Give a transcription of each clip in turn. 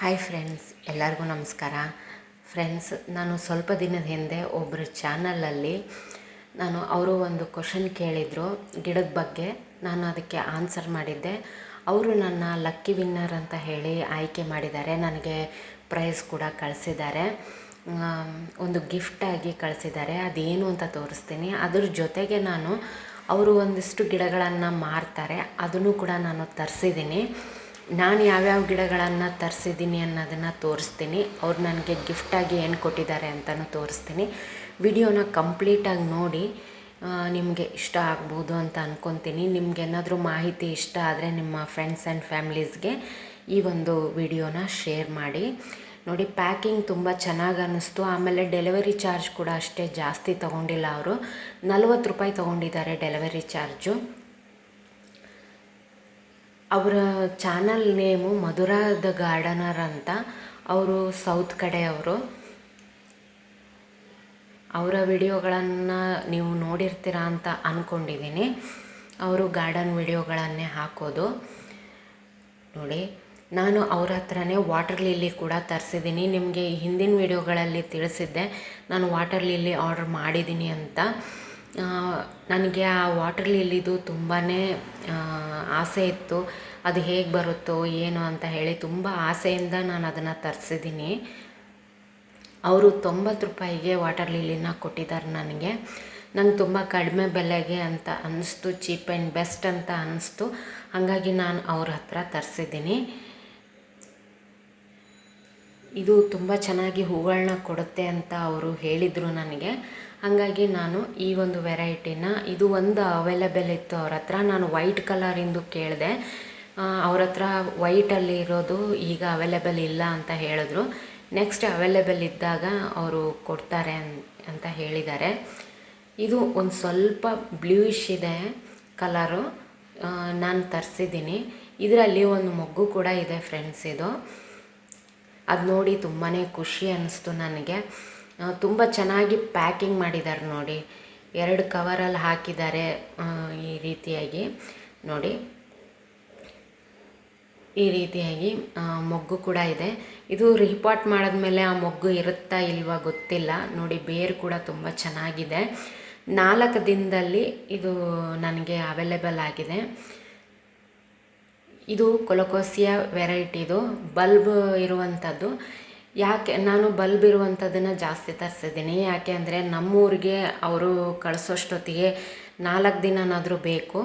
Hi friends ಎಲ್ಲರಿಗೂ ನಮಸ್ಕಾರ. Friends ನಾನು ಸ್ವಲ್ಪ ದಿನದ ಹಿಂದೆ ಒಬ್ಬರ ಚಾನಲಲ್ಲಿ ನಾನು ಅವರು ಒಂದು ಕ್ವಶನ್ ಕೇಳಿದರು ಗಿಡದ ಬಗ್ಗೆ. ನಾನು ಅದಕ್ಕೆ ಆನ್ಸರ್ ಮಾಡಿದ್ದೆ. ಅವರು ನನ್ನ ಲಕ್ಕಿ ವಿನ್ನರ್ ಅಂತ ಹೇಳಿ ಆಯ್ಕೆ ಮಾಡಿದ್ದಾರೆ. ನನಗೆ ಪ್ರೈಸ್ ಕೂಡ ಕಳಿಸಿದ್ದಾರೆ. ಒಂದು ಗಿಫ್ಟಾಗಿ ಕಳಿಸಿದ್ದಾರೆ. ಅದೇನು ಅಂತ ತೋರಿಸ್ತೀನಿ. ಅದ್ರ ಜೊತೆಗೆ ನಾನು ಅವರು ಒಂದಿಷ್ಟು ಗಿಡಗಳನ್ನು ಮಾರ್ತಾರೆ. ಅದನ್ನು ಕೂಡ ನಾನು ತರಿಸಿದ್ದೀನಿ. ನಾನು ಯಾವ್ಯಾವ ಗಿಡಗಳನ್ನು ತರಿಸಿದ್ದೀನಿ ಅನ್ನೋದನ್ನು ತೋರಿಸ್ತೀನಿ. ಅವ್ರು ನನಗೆ ಗಿಫ್ಟಾಗಿ ಏನು ಕೊಟ್ಟಿದ್ದಾರೆ ಅಂತಲೂ ತೋರಿಸ್ತೀನಿ. ವಿಡಿಯೋನ ಕಂಪ್ಲೀಟಾಗಿ ನೋಡಿ ನಿಮಗೆ ಇಷ್ಟ ಆಗ್ಬೋದು ಅಂತ ಅಂದ್ಕೊತೀನಿ ನಿಮ್ಗೆ ಏನಾದರೂ ಮಾಹಿತಿ ಇಷ್ಟ ಆದರೆ ನಿಮ್ಮ ಫ್ರೆಂಡ್ಸ್ ಆ್ಯಂಡ್ ಫ್ಯಾಮ್ಲೀಸ್ಗೆ ಈ ಒಂದು ವಿಡಿಯೋನ ಶೇರ್ ಮಾಡಿ. ನೋಡಿ ಪ್ಯಾಕಿಂಗ್ ತುಂಬ ಚೆನ್ನಾಗಿ ಅನ್ನಿಸ್ತು. ಆಮೇಲೆ ಡೆಲಿವರಿ ಚಾರ್ಜ್ ಕೂಡ ಅಷ್ಟೇ ಜಾಸ್ತಿ ತೊಗೊಂಡಿಲ್ಲ ಅವರು. ನಲ್ವತ್ತು ರೂಪಾಯಿ ತೊಗೊಂಡಿದ್ದಾರೆ ಡೆಲಿವರಿ ಚಾರ್ಜು ಅವರ channel name Madhura the gardener ಅಂತ ಅವರು ಸೌತ್ ಕಡೆಯವರು. ಅವರ ವಿಡಿಯೋಗಳನ್ನು ನೀವು ನೋಡಿರ್ತೀರಾ ಅಂತ ಅಂದ್ಕೊಂಡಿದ್ದೀನಿ ಅವರು ಗಾರ್ಡನ್ ವಿಡಿಯೋಗಳನ್ನೇ ಹಾಕೋದು. ನೋಡಿ, ನಾನು ಅವ್ರ ಹತ್ರನೇ ವಾಟರ್ ಲಿಲ್ಲಿ ಕೂಡ ತರಿಸಿದ್ದೀನಿ ನಿಮಗೆ ಹಿಂದಿನ ವಿಡಿಯೋಗಳಲ್ಲಿ ತಿಳಿಸಿದ್ದೆ. ನಾನು ವಾಟರ್ ಲಿಲ್ಲಿ ಆರ್ಡ್ರ್ ಮಾಡಿದ್ದೀನಿ ಅಂತ. ನನಗೆ ಆ ವಾಟರ್ ಲಿಲ್ಲಿದು ತುಂಬಾ ಆಸೆ ಇತ್ತು. ಅದು ಹೇಗೆ ಬರುತ್ತೋ ಏನು ಅಂತ ಹೇಳಿ ತುಂಬ ಆಸೆಯಿಂದ ನಾನು ಅದನ್ನು ತರಿಸಿದ್ದೀನಿ ಅವರು ತೊಂಬತ್ತು ರೂಪಾಯಿಗೆ ವಾಟರ್ ಲಿಲಿನ ಕೊಟ್ಟಿದ್ದಾರೆ ನನಗೆ. ನಂಗೆ ತುಂಬ ಕಡಿಮೆ ಬೆಲೆಗೆ ಅಂತ ಅನ್ನಿಸ್ತು ಚೀಪ್ ಆ್ಯಂಡ್ ಬೆಸ್ಟ್ ಅಂತ ಅನ್ನಿಸ್ತು ಹಾಗಾಗಿ ನಾನು ಅವ್ರ ಹತ್ರ ತರಿಸಿದ್ದೀನಿ ಇದು ತುಂಬ ಚೆನ್ನಾಗಿ ಹೂಗಳನ್ನ ಕೊಡುತ್ತೆ ಅಂತ ಅವರು ಹೇಳಿದರು ನನಗೆ. ಹಾಗಾಗಿ ನಾನು ಈ ಒಂದು ವೆರೈಟಿನ, ಇದು ಒಂದು ಅವೈಲೇಬಲ್ ಇತ್ತು ಅವ್ರ ಹತ್ರ. ನಾನು ವೈಟ್ ಕಲರಿಂದು ಕೇಳಿದೆ. ಅವ್ರ ಹತ್ರ ವೈಟಲ್ಲಿ ಇರೋದು ಈಗ ಅವೈಲೇಬಲ್ ಇಲ್ಲ ಅಂತ ಹೇಳಿದ್ರು. ನೆಕ್ಸ್ಟ್ ಅವೈಲೇಬಲ್ ಇದ್ದಾಗ ಅವರು ಕೊಡ್ತಾರೆ ಅಂತ ಹೇಳಿದ್ದಾರೆ. ಇದು ಒಂದು ಸ್ವಲ್ಪ ಬ್ಲೂಯಿಶ್ ಇದೆ ಕಲರು ನಾನು ತರಿಸಿದ್ದೀನಿ. ಇದರಲ್ಲಿ ಒಂದು ಮೊಗ್ಗು ಕೂಡ ಇದೆ ಫ್ರೆಂಡ್ಸ್ ಇದು. ಅದು ನೋಡಿ ತುಂಬಾ ಖುಷಿ ಅನ್ನಿಸ್ತು ನನಗೆ. ತುಂಬ ಚೆನ್ನಾಗಿ ಪ್ಯಾಕಿಂಗ್ ಮಾಡಿದ್ದಾರೆ ನೋಡಿ. ಎರಡು ಕವರಲ್ಲಿ ಹಾಕಿದ್ದಾರೆ ಈ ರೀತಿಯಾಗಿ ನೋಡಿ. ಈ ರೀತಿಯಾಗಿ ಮೊಗ್ಗು ಕೂಡ ಇದೆ. ಇದು ರಿಪಾಟ್ ಮಾಡಿದ್ಮೇಲೆ ಆ ಮೊಗ್ಗು ಇರುತ್ತಾ ಇಲ್ವಾ ಗೊತ್ತಿಲ್ಲ. ನೋಡಿ, ಬೇರು ಕೂಡ ತುಂಬ ಚೆನ್ನಾಗಿದೆ. ನಾಲ್ಕು ದಿನದಲ್ಲಿ ಇದು ನನಗೆ ಅವೈಲೇಬಲ್ ಆಗಿದೆ. ಇದು ಕೊಲಕೋಸಿಯಾ ವೆರೈಟಿದು ಬಲ್ಬ್ ಇರುವಂಥದ್ದು ಯಾಕೆ ನಾನು ಬಲ್ಬ್ ಇರುವಂಥದ್ದನ್ನು ಜಾಸ್ತಿ ತರಿಸಿದ್ದೀನಿ. ಯಾಕೆ ಅಂದರೆ ನಮ್ಮೂರಿಗೆ ಅವರು ಕಳಿಸೋಷ್ಟೊತ್ತಿಗೆ ನಾಲ್ಕು ದಿನನಾದರೂ ಬೇಕು.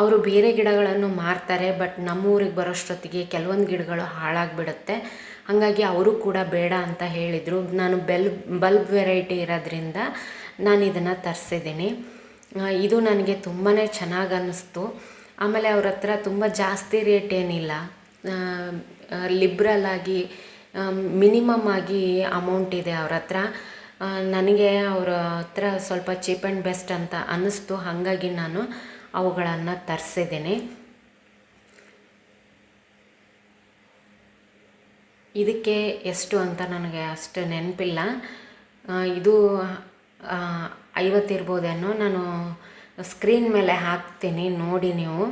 ಅವರು ಬೇರೆ ಗಿಡಗಳನ್ನು ಮಾರ್ತಾರೆ, ಬಟ್ ನಮ್ಮೂರಿಗೆ ಬರೋಷ್ಟೊತ್ತಿಗೆ ಕೆಲವೊಂದು ಗಿಡಗಳು ಹಾಳಾಗಿಬಿಡುತ್ತೆ. ಹಾಗಾಗಿ ಅವರು ಕೂಡ ಬೇಡ ಅಂತ ಹೇಳಿದರು. ನಾನು ಬೆಲ್, ಬಲ್ಬ್ ವೆರೈಟಿ ಇರೋದ್ರಿಂದ ನಾನು ಇದನ್ನು ತರಿಸಿದ್ದೀನಿ ಇದು ನನಗೆ ತುಂಬಾ ಚೆನ್ನಾಗಿ ಅನ್ನಿಸ್ತು. ಆಮೇಲೆ ಅವ್ರ ಹತ್ರ ತುಂಬ ಜಾಸ್ತಿ ರೇಟ್ ಏನಿಲ್ಲ. ಲಿಬ್ರಲ್ ಆಗಿ ಮಿನಿಮಮ್ ಆಗಿ ಅಮೌಂಟ್ ಇದೆ ಅವ್ರ ಹತ್ರ. ನನಗೆ ಅವ್ರ ಹತ್ರ ಸ್ವಲ್ಪ ಚೀಪ್ ಆ್ಯಂಡ್ ಬೆಸ್ಟ್ ಅಂತ ಅನ್ನಿಸ್ತು. ಹಾಗಾಗಿ ನಾನು ಅವುಗಳನ್ನು ತರಿಸಿದ್ದೀನಿ. ಇದಕ್ಕೆ ಎಷ್ಟು ಅಂತ ನನಗೆ ಅಷ್ಟು ನೆನಪಿಲ್ಲ. ಇದು ಐವತ್ತಿರ್ಬೋದೇನೋ ನಾನು ಸ್ಕ್ರೀನ್ ಮೇಲೆ ಹಾಕ್ತೀನಿ, ನೋಡಿ ನೀವು.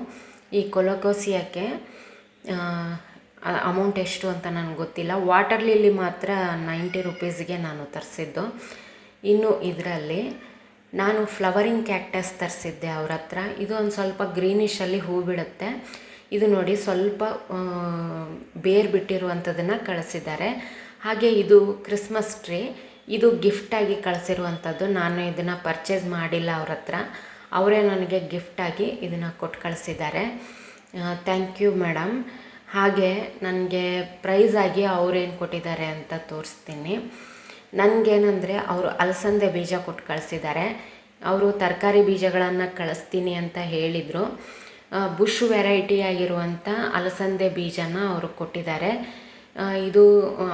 ಈ ಕೊಲಕೋಸಿಯಕ್ಕೆ ಅಮೌಂಟ್ ಎಷ್ಟು ಅಂತ ನನಗೆ ಗೊತ್ತಿಲ್ಲ. ವಾಟರ್ ಲಿಲ್ಲಿ ಮಾತ್ರ ನೈಂಟಿ ರುಪೀಸ್ಗೆ ನಾನು ತರಿಸಿದ್ದು. ಇನ್ನು ಇದರಲ್ಲಿ ನಾನು ಫ್ಲವರಿಂಗ್ ಕ್ಯಾಕ್ಟಸ್ ತರಿಸಿದ್ದೆ ಅವ್ರ ಹತ್ರ. ಇದು ಒಂದು ಸ್ವಲ್ಪ ಗ್ರೀನಿಶಲ್ಲಿ ಹೂ ಬಿಡುತ್ತೆ. ಇದು ನೋಡಿ ಸ್ವಲ್ಪ ಬೇರು ಬಿಟ್ಟಿರುವಂಥದ್ದನ್ನು ಕಳಿಸಿದ್ದಾರೆ. ಹಾಗೆ ಇದು ಕ್ರಿಸ್ಮಸ್ ಟ್ರೀ ಇದು ಗಿಫ್ಟಾಗಿ ಕಳಿಸಿರುವಂಥದ್ದು ನಾನು ಇದನ್ನು ಪರ್ಚೇಸ್ ಮಾಡಿಲ್ಲ ಅವ್ರ ಹತ್ರ. ಅವರೇ ನನಗೆ ಗಿಫ್ಟಾಗಿ ಇದನ್ನು ಕೊಟ್ಟು ಕಳಿಸಿದ್ದಾರೆ. ಥ್ಯಾಂಕ್ ಯು ಮೇಡಮ್ ಹಾಗೆ ನನಗೆ ಪ್ರೈಝಾಗಿ ಅವರೇನು ಕೊಟ್ಟಿದ್ದಾರೆ ಅಂತ ತೋರಿಸ್ತೀನಿ. ನನಗೇನಂದರೆ ಅವರು ಅಲಸಂದೆ ಬೀಜ ಕೊಟ್ಟು ಕಳಿಸಿದ್ದಾರೆ. ಅವರು ತರಕಾರಿ ಬೀಜಗಳನ್ನು ಕಳಿಸ್ತೀನಿ ಅಂತ ಹೇಳಿದರು. ಬುಷ್ ವೆರೈಟಿ ಆಗಿರುವಂಥ ಅಲಸಂದೆ ಬೀಜನ ಅವರು ಕೊಟ್ಟಿದ್ದಾರೆ. ಇದು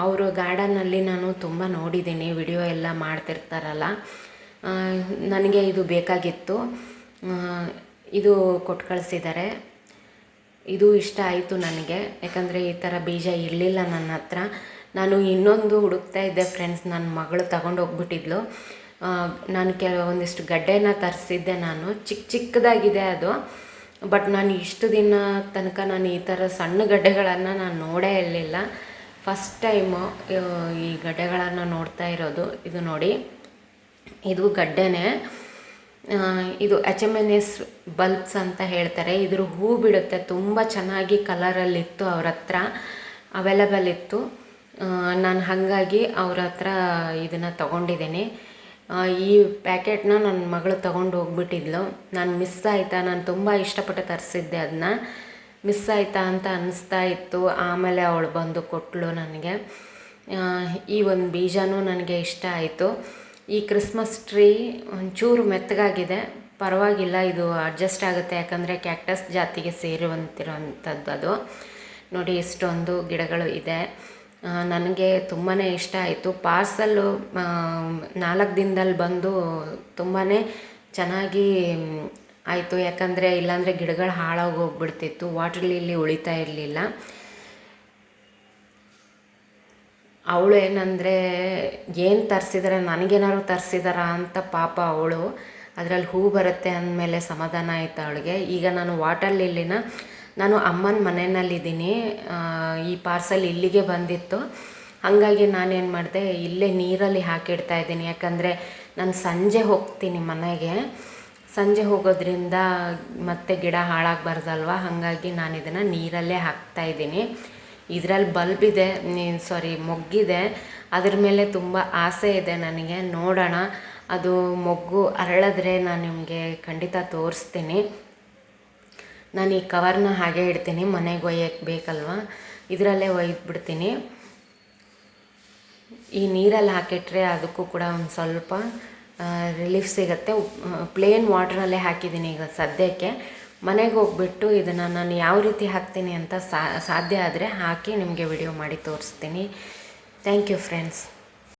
ಅವರು ಗಾರ್ಡನ್ನಲ್ಲಿ ನಾನು ತುಂಬ ನೋಡಿದ್ದೀನಿ. ವಿಡಿಯೋ ಎಲ್ಲ ಮಾಡ್ತಿರ್ತಾರಲ್ಲ. ನನಗೆ ಇದು ಬೇಕಾಗಿತ್ತು. ಇದು ಕೊಟ್ಟು ಕಳಿಸಿದ್ದಾರೆ ಇದು ಇಷ್ಟ ಆಯಿತು ನನಗೆ. ಯಾಕಂದರೆ ಈ ಥರ ಬೀಜ ಇರಲಿಲ್ಲ ನನ್ನ ಹತ್ರ. ನಾನು ಇನ್ನೊಂದು ಹುಡುಕ್ತಾ ಇದ್ದೆ ಫ್ರೆಂಡ್ಸ್ ನನ್ನ ಮಗಳು ತಗೊಂಡು ಹೋಗ್ಬಿಟ್ಟಿದ್ಲು. ನಾನು ಕೆಲವೊಂದಿಷ್ಟು ಗಡ್ಡೆನ ತರಿಸಿದ್ದೆ ನಾನು. ಚಿಕ್ಕ ಚಿಕ್ಕದಾಗಿದೆ ಅದು. ಬಟ್ ನಾನು ಇಷ್ಟು ದಿನ ತನಕ ನಾನು ಈ ಥರ ಸಣ್ಣ ಗಡ್ಡೆಗಳನ್ನು ನಾನು ನೋಡೇ ಇರಲಿಲ್ಲ. ಫಸ್ಟ್ ಟೈಮು ಈ ಗಡ್ಡೆಗಳನ್ನು ನೋಡ್ತಾ ಇರೋದು. ಇದು ನೋಡಿ. ಇದು ಗಡ್ಡೆನೇ. ಇದು H M N S bulbs ಅಂತ ಹೇಳ್ತಾರೆ. ಇದ್ರ ಹೂ ಬಿಡುತ್ತೆ. ತುಂಬ ಚೆನ್ನಾಗಿ ಕಲರಲ್ಲಿತ್ತು ಅವ್ರ ಹತ್ರ. ಅವೈಲಬಲ್ ಇತ್ತು. ನಾನು ಹಾಗಾಗಿ ಅವ್ರ ಹತ್ರ ಇದನ್ನು ತೊಗೊಂಡಿದ್ದೀನಿ. ಈ ಪ್ಯಾಕೆಟ್ನ ನನ್ನ ಮಗಳು ತೊಗೊಂಡು ಹೋಗ್ಬಿಟ್ಟಿದ್ಲು. ನಾನು ಮಿಸ್ ಆಯಿತಾ? ನಾನು ತುಂಬ ಇಷ್ಟಪಟ್ಟು ತರಿಸಿದ್ದೆ ಅದನ್ನ ಮಿಸ್ ಆಯಿತಾ ಅಂತ ಅನ್ನಿಸ್ತಾ ಇತ್ತು. ಆಮೇಲೆ ಅವಳು ಬಂದು ಕೊಟ್ಟಳು ನನಗೆ. ಈ ಒಂದು ಬೀಜನೂ ನನಗೆ ಇಷ್ಟ ಆಯಿತು. ಈ ಕ್ರಿಸ್ಮಸ್ ಟ್ರೀ ಒಂಚೂರು ಮೆತ್ತಗಾಗಿದೆ. ಪರವಾಗಿಲ್ಲ, ಇದು ಅಡ್ಜಸ್ಟ್ ಆಗುತ್ತೆ. ಯಾಕಂದರೆ ಕ್ಯಾಕ್ಟಸ್ ಜಾತಿಗೆ ಸೇರುವಂತಿರುವಂಥದ್ದು ಅದು. ನೋಡಿ, ಇಷ್ಟೊಂದು ಗಿಡಗಳು ಇದೆ. ನನಗೆ ತುಂಬಾ ಇಷ್ಟ ಆಯಿತು. ಪಾರ್ಸಲ್ಲು ನಾಲ್ಕು ದಿನದಲ್ಲಿ ಬಂದು ತುಂಬಾ ಚೆನ್ನಾಗಿ ಆಯಿತು. ಯಾಕಂದರೆ ಇಲ್ಲಾಂದರೆ ಗಿಡಗಳು ಹಾಳಾಗಿ ಹೋಗ್ಬಿಡ್ತಿತ್ತು. ವಾಟರ್ ಲಿಲ್ಲಿ ಉಳಿತಾ ಇರಲಿಲ್ಲ. ಅವಳು ಏನಂದರೆ, ಏನು ತರಿಸಿದಾರೆ? ನನಗೇನಾದ್ರು ತರಿಸಿದಾರ? ಅಂತ ಪಾಪ ಅವಳು. ಅದರಲ್ಲಿ ಹೂ ಬರುತ್ತೆ ಅಂದಮೇಲೆ ಸಮಾಧಾನ ಆಯಿತು ಅವಳಿಗೆ. ಈಗ ನಾನು ವಾಟರ್ ಲಿಲ್ಲಿನ, ನಾನು ಅಮ್ಮನ ಮನೆಯಲ್ಲಿದ್ದೀನಿ. ಈ ಪಾರ್ಸಲ್ ಇಲ್ಲಿಗೆ ಬಂದಿತ್ತು. ಹಾಗಾಗಿ ನಾನೇನು ಮಾಡಿದೆ, ಇಲ್ಲೇ ನೀರಲ್ಲಿ ಹಾಕಿಡ್ತಾ ಇದ್ದೀನಿ. ಯಾಕಂದರೆ ನಾನು ಸಂಜೆ ಹೋಗ್ತೀನಿ ಮನೆಗೆ. ಸಂಜೆ ಹೋಗೋದ್ರಿಂದ ಮತ್ತೆ ಗಿಡ ಹಾಳಾಗಬಾರ್ದಲ್ವ? ಹಾಗಾಗಿ ನಾನು ಇದನ್ನು ನೀರಲ್ಲೇ ಹಾಕ್ತಾ ಇದ್ದೀನಿ. ಇದರಲ್ಲಿ ಬಲ್ಬ್ ಇದೆ ಸಾರಿ ಮೊಗ್ಗಿದೆ. ಅದ್ರ ಮೇಲೆ ತುಂಬ ಆಸೆ ಇದೆ ನನಗೆ. ನೋಡೋಣ. ಅದು ಮೊಗ್ಗು ಅರಳಿದ್ರೆ ನಾನು ನಿಮಗೆ ಖಂಡಿತ ತೋರಿಸ್ತೀನಿ. ನಾನು ಈ ಕವರ್ನ ಹಾಗೆ ಇಡ್ತೀನಿ, ಮನೆಗೆ ಒಯ್ಯಕ್ಕೆ ಬೇಕಲ್ವಾ? ಇದರಲ್ಲೇ ಒಯ್ದುಬಿಡ್ತೀನಿ. ಈ ನೀರಲ್ಲಿ ಹಾಕಿಟ್ರೆ ಅದಕ್ಕೂ ಕೂಡ ಒಂದು ಸ್ವಲ್ಪ ರಿಲೀಫ್ ಸಿಗುತ್ತೆ. ಪ್ಲೇನ್ ವಾಟ್ರಲ್ಲೇ ಹಾಕಿದ್ದೀನಿ ಈಗ ಸದ್ಯಕ್ಕೆ. ಮನೆಗೆ ಹೋಗ್ಬಿಟ್ಟು ಇದನ್ನು ನಾನು ಯಾವ ರೀತಿ ಹಾಕ್ತೀನಿ ಅಂತ ಸಾಧ್ಯ ಆದರೆ ಹಾಕಿ ನಿಮಗೆ ವಿಡಿಯೋ ಮಾಡಿ ತೋರಿಸ್ತೀನಿ. Thank you friends